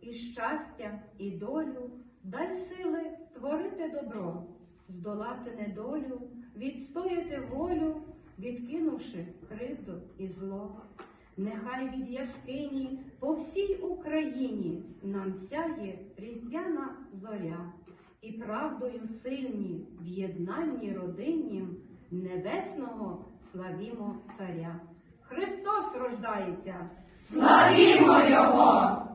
І щастя і долю, дай сили творити добро, здолати недолю, відстояти волю, відкинувши кривду і зло. Нехай від яскині по всій Україні нам сяє різдвяна зоря, і правдою сильні в єднанні родиннім небесного славімо царя. Христос рождається! Славімо Його!